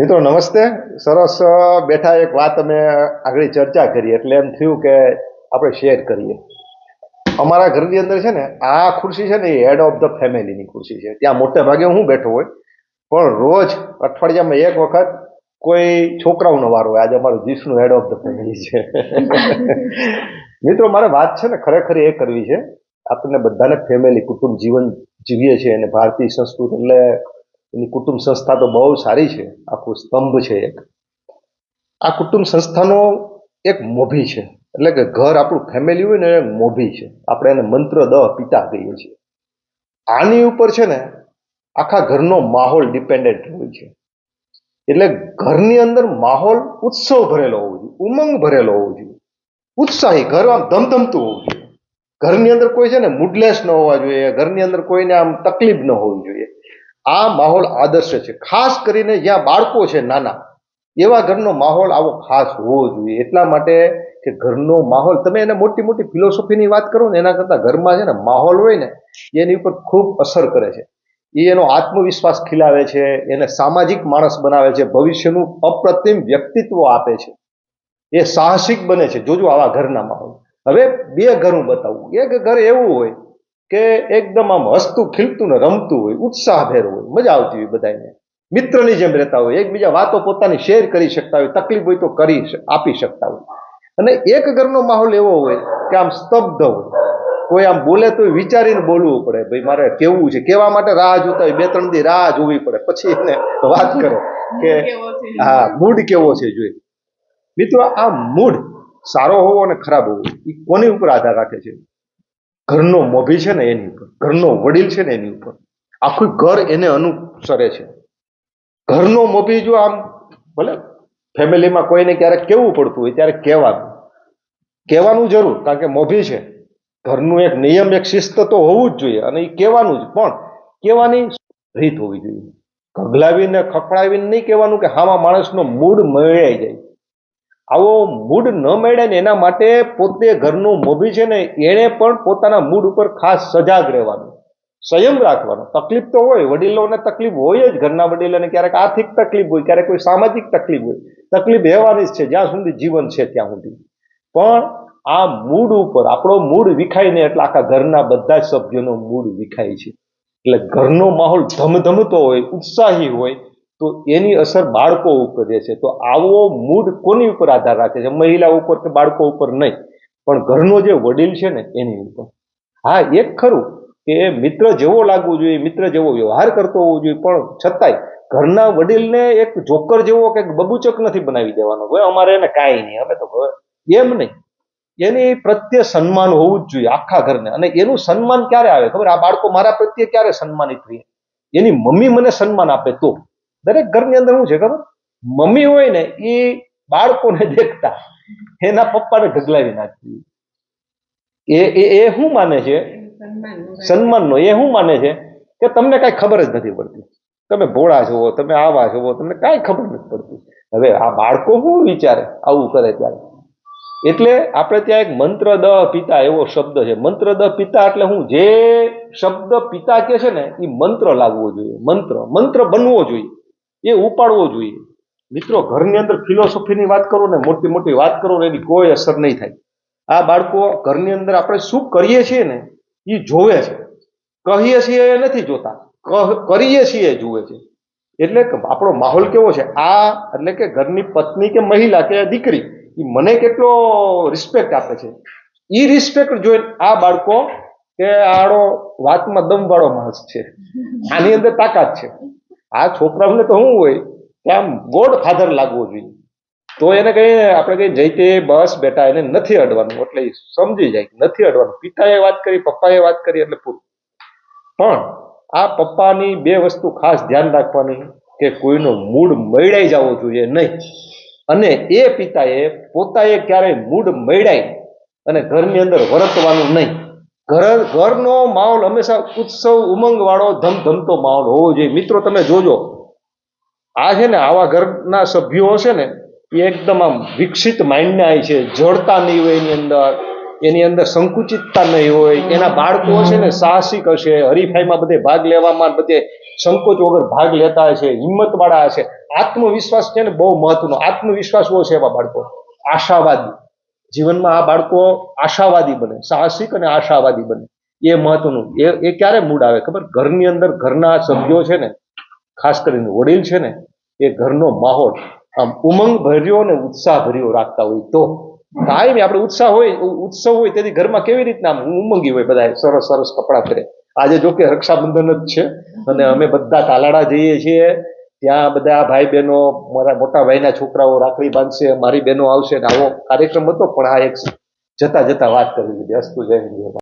મિત્રો, નમસ્તે. સરસ બેઠા એક વાત અમે આગળ ચર્ચા કરી. એટલે એમ થયું કે આપણે શેર કરીએ. અમારા ઘરની અંદર છે ને, આ ખુરશી છે ને એ હેડ ઓફ ધ ફેમિલીની ખુરશી છે. ત્યાં મોટે ભાગે હું બેઠો હોય. પણ રોજ અઠવાડિયામાં એક વખત કોઈ છોકરાઓનો વારો હોય. આજે અમારું જીસનું હેડ ઓફ ધ ફેમિલી છે. મિત્રો, મારે વાત છે ને ખરેખર એ કરવી છે. આપણને બધાને ફેમિલી કુટુંબ જીવન જીવીએ છીએ અને ભારતીય સંસ્કૃતિ એટલે એની કુટુંબ સંસ્થા તો બહુ સારી છે. આખું સ્તંભ છે એક. આ કુટુંબ સંસ્થાનો એક મોભી છે. એટલે કે ઘર આપણું ફેમિલી હોય ને એ મોભી છે. આપણે એને મંત્ર, દ, પિતા કહીએ છીએ. આની ઉપર છે ને આખા ઘરનો માહોલ ડિપેન્ડન્ટ હોય છે. એટલે ઘરની અંદર માહોલ ઉત્સવ ભરેલો હોવો જોઈએ, ઉમંગ ભરેલો હોવો જોઈએ, ઉત્સાહી, ઘર આમ ધમધમતું હોવું જોઈએ. ઘરની અંદર કોઈ છે ને મૂડલેસ ન હોવા જોઈએ, ઘરની અંદર કોઈને આમ તકલીફ ન હોવી જોઈએ. આ માહોલ આદર્શ છે. ખાસ કરીને જ્યાં બાળકો છે નાના, એવા ઘરનો માહોલ આવો ખાસ હોવો જોઈએ. એટલા માટે કે ઘરનો માહોલ, તમે એને મોટી મોટી ફિલોસોફીની વાત કરો ને, એના કરતાં ઘરમાં છે ને માહોલ હોય ને, એની ઉપર ખૂબ અસર કરે છે. એ એનો આત્મવિશ્વાસ ખીલાવે છે, એને સામાજિક માણસ બનાવે છે, ભવિષ્યનું અપ્રતિમ વ્યક્તિત્વ આપે છે. એ સાહસિક બને છે. જોજો આવા ઘરના માહોલ. હવે બે ઘર બતાવું. એક ઘર એવું હોય કે એકદમ આમ હસતું ખીલતું ને રમતું હોય ઉત્સાહભેર હોય મજા આવતી હોય બધાને મિત્રની જેમ રહેતા હોય એકબીજા વાતો પોતાની શેર કરી શકતા હોય તકલીફ હોય તો કરી આપી શકતા હોય. અને એક ઘરનો માહોલ એવો હોય કે આમ સ્તબ્ધ હોય. કોઈ આમ બોલે તો વિચારીને બોલવું પડે ભાઈ મારે કેવું છે? કેવા માટે રાહ જોતા હોય? બે ત્રણ દી રાહ જોવી પડે. પછી એને વાત કરે કે હા મૂડ કેવો છે જોઈ. મિત્રો આ મૂડ સારો હોવો અને ખરાબ હોવો એ કોની ઉપર આધાર રાખે છે? ઘરનો મોભી છે ને એની ઉપર, ઘરનો વડીલ છે ને એની ઉપર. આખું ઘર એને અનુસરે છે. ઘરનો મોભી જો આમ, ભલે ફેમિલીમાં કોઈને ક્યારેક કેવું પડતું હોય, ત્યારે કહેવાનું. કહેવાનું જરૂર, કારણ કે મોભી છે. ઘરનું એક નિયમ, એક શિસ્ત તો હોવું જ જોઈએ, અને એ કહેવાનું જ. પણ કહેવાની રીત હોવી જોઈએ. ગગલાવીને ખખડાવીને નહીં કહેવાનું કે હામાં માણસનો મૂડ મળાઈ જાય. આવો મૂડ ન મળે ને એના માટે પોતે ઘરનું મોભી છે ને એણે પણ પોતાના મૂડ ઉપર ખાસ સજાગ રહેવાનું, સંયમ રાખવાનો. તકલીફ તો હોય, વડીલોને તકલીફ હોય જ ઘરના વડીલોને, ક્યારેક આર્થિક તકલીફ હોય, ક્યારેક કોઈ સામાજિક તકલીફ હોય. તકલીફ રહેવાની જ છે, જ્યાં સુધી જીવન છે ત્યાં સુધી. પણ આ મૂડ ઉપર, આપણો મૂડ વિખાય ને એટલે આખા ઘરના બધા જ સભ્યોનો મૂડ વિખાય છે. એટલે ઘરનો માહોલ ધમધમતો હોય, ઉત્સાહી હોય તો એની અસર બાળકો ઉપર રહે છે, તો આવો મૂડ કોની ઉપર આધાર રાખે છે? મહિલા ઉપર કે બાળકો ઉપર નહીં. પણ ઘરનો જે વડીલ છે ને, એની ઉપર. હા એક ખરું કે મિત્ર જેવો લાગવો જોઈએ, મિત્ર જેવો વ્યવહાર કરતો હોવો જોઈએ, પણ છતાંય ઘરના વડીલને એક જોકર જેવો કે બબુચક નથી બનાવી દેવાનો હવે અમારે એને કાંઈ નહીં, અમે તો હવે એમ નહીં. એની પ્રત્યે સન્માન હોવું જ જોઈએ આખા ઘરને. અને એનું સન્માન ક્યારે આવે? ખબર? આ બાળકો મારા પ્રત્યે ક્યારે સન્માનિત થઈએ? એની મમ્મી મને સન્માન આપે તો. દરેક ઘરની અંદર શું છે ખબર? મમ્મી હોય ને એ બાળકોને દેખતા. એના પપ્પાને ઢગલાવી નાખતી એ એ એ શું માને છે? સન્માનનો. એ શું માને છે? કે તમને કાંઈ ખબર જ નથી પડતી. તમે ભોળા છો, તમે આવા છો, તમને કાંઈ ખબર નથી પડતી. હવે આ બાળકો શું વિચારે? આવું કરે ત્યારે. એટલે આપણે ત્યાં એક મંત્ર દ પિતા એવો શબ્દ છે. મંત્ર દ પિતા એટલે હું જે શબ્દ પિતા કે છે ને એ મંત્ર લાવવો જોઈએ. મંત્ર મંત્ર બનવો જોઈએ. એ ઉપાડવો જોઈએ. મિત્રો, ઘરની અંદર ફિલોસોફીની વાત કરો ને, મોટી મોટી વાત કરો ને, એની કોઈ અસર નહીં થાય. આ બાળકો ઘરની અંદર આપણે શું કરીએ છીએ ને, એ જોવે છે. કહીએ છીએ એ નથી જોતા. કરીએ છીએ જુએ છે. એટલે આપણો માહોલ કેવો છે? આ એટલે કે ઘરની પત્ની કે મહિલા કે દીકરી એ મને કેટલો રિસ્પેક્ટ આપે છે. એ રિસ્પેક્ટ જોઈને આ બાળકો કે આડો વાતમાં દમવાળો માણસ છે. આની અંદર તાકાત છે. આ છોકરાઓને તો શું હોય, કે આમ ગોડ ફાધર લાગવો જોઈએ. તો એને કહીએ આપણે કઈ જઈ તે બસ બેટા એને નથી અડવાનું, એટલે સમજી જાય નથી અડવાનું. પિતાએ વાત કરી, પપ્પાએ વાત કરી એટલે પૂરું. પણ આ પપ્પાની બે વસ્તુ ખાસ ધ્યાન રાખવાની કે કોઈનો મૂડ મળાઈ જવો જોઈએ નહીં. અને એ પિતાએ પોતાએ ક્યારેય મૂડ મળાય અને ઘરની અંદર વર્તવાનું નહીં. ઘર ઘરનો માહોલ હંમેશા ઉત્સવ ઉમંગ વાળો ધમધમતો માહોલ હોવો જોઈએ. મિત્રો, તમે જોજો. આ છે ને આવા ઘરના સભ્યો હશે ને, એ એકદમ આમ વિકસિત માઇન્ડના હોય છે. જડતા નહીં હોય એની અંદર એની અંદર સંકુચિતતા નહીં હોય. એના બાળકો હશે ને, સાહસિક હશે, હરીફાઈમાં બધે ભાગ લેવામાં બધે સંકોચ વગર ભાગ લેતા હશે, હિંમતવાળા હશે. આત્મવિશ્વાસ છે ને બહુ મહત્વનો. આત્મવિશ્વાસ બહુ છે એવા બાળકો. આશાવાદી. જીવનમાં આ બાળકો આશાવાદી બને, સાહસિક અને આશાવાદી બને. એ મહત્વનું. એ એ ક્યારે મૂડ આવે ખબર? ઘરની અંદર ઘરના સભ્યો છે ને, ખાસ કરીને વડીલ છે ને, એ ઘરનો માહોલ આમ ઉમંગ ભર્યો ને ઉત્સાહ ભર્યો રાખતા હોય તો. કાયમ આપણે ઉત્સાહ હોય ઉત્સવ હોય તેથી ઘરમાં કેવી રીતના આમ ઉમંગી હોય બધા સરસ સરસ કપડાં પહેરે. આજે જો કે રક્ષાબંધન જ છે અને અમે બધા તાલાડા જઈએ છીએ ત્યાં બધા ભાઈ બહેનો, મારા મોટા ભાઈના છોકરાઓ રાખડી બાંધશે, મારી બહેનો આવશે ને આવો કાર્યક્રમ હતો, પણ આ એક જતા જતા વાત કરી લીધી અસ્તુ જય હિન્દ.